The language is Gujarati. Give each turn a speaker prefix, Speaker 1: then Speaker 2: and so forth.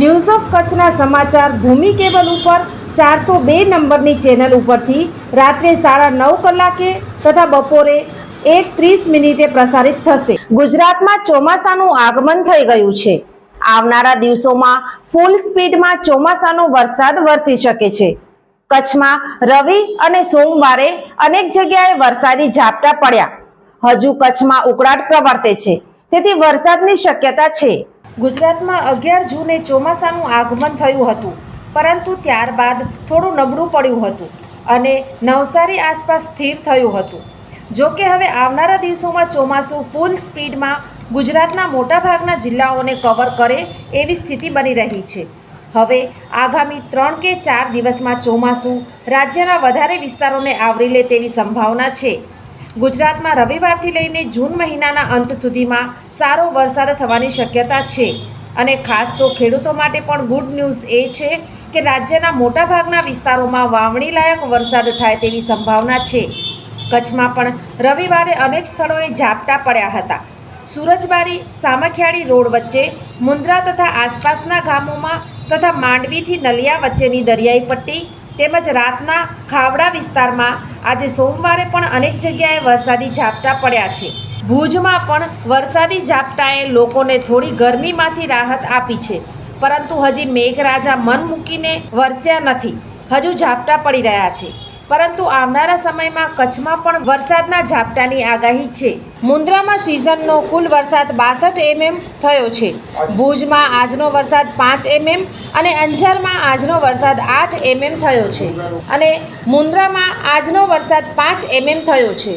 Speaker 1: news of કચ્છના સમાચાર ભૂમિ કેબલ ઉપર ચારસો બે નંબરની ચેનલ ઉપરથી રાત્રે સાડા નવ કલાકે તથા બપોરે એક ત્રીસ મિનિટે પ્રસારિત થશે. ગુજરાતમાં ચોમાસાનું આગમન થઈ ગયું છે. આવનારા દિવસોમાં ફૂલ સ્પીડમાં ચોમાસાનો વરસાદ વરસી શકે છે. કચ્છમાં રવિ અને સોમવારે અનેક જગ્યાએ વરસાદી ઝાપટા પડ્યા. હજુ કચ્છમાં ઉકળાટ પ્રવર્તે છે. તેથી વરસાદની શક્યતા છે. ગુજરાતમાં અગિયાર જૂને ચોમાસાનું આગમન થયું હતું, પરંતુ ત્યારબાદ થોડું નબળું પડ્યું હતું અને નવસારી આસપાસ સ્થિર થયું હતું. જોકે હવે આવનારા દિવસોમાં ચોમાસું ફૂલ સ્પીડમાં ગુજરાતના મોટાભાગના જિલ્લાઓને કવર કરે એવી સ્થિતિ બની રહી છે. હવે આગામી ત્રણ કે ચાર દિવસમાં ચોમાસું રાજ્યના વધારે વિસ્તારોને આવરી લે તેવી સંભાવના છે. ગુજરાતમાં રવિવારથી લઈને જૂન મહિનાના અંત સુધીમાં સારો વરસાદ થવાની શક્યતા છે. અને ખાસ તો ખેડૂતો માટે પણ ગુડ ન્યૂઝ એ છે કે રાજ્યના મોટાભાગના વિસ્તારોમાં વાવણી લાયક વરસાદ થાય તેવી સંભાવના છે. કચ્છમાં પણ રવિવારે અનેક સ્થળોએ ઝાપટા પડ્યા હતા. સુરજબારી, સામખિયાળી રોડ વચ્ચે મુન્દ્રા તથા આસપાસના ગામોમાં તથા માંડવીથી નલિયા વચ્ચેની દરિયાઈ પટ્ટી તેમજ રાતના ખાવડા વિસ્તારમાં આજે સોમવારે પણ અનેક જગ્યાએ વરસાદી ઝાપટા પડ્યા છે. ભુજમાં પણ વરસાદી ઝાપટાએ લોકોને થોડી ગરમીમાંથી રાહત આપી છે. પરંતુ હજી મેઘરાજા મન મૂકીને વરસ્યા નથી. હજુ ઝાપટા પડી રહ્યા છે. પરંતુ આવનારા સમયમાં કચ્છમાં પણ વરસાદના ઝાપટાની આગાહી છે. મુન્દ્રામાં સિઝનનો કુલ વરસાદ બાસઠ એમએમ થયો છે. ભુજમાં આજનો વરસાદ પાંચ એમએમ અને અંજારમાં આજનો વરસાદ આઠ એમએમ થયો છે. અને મુન્દ્રામાં આજનો વરસાદ પાંચ એમએમ થયો છે.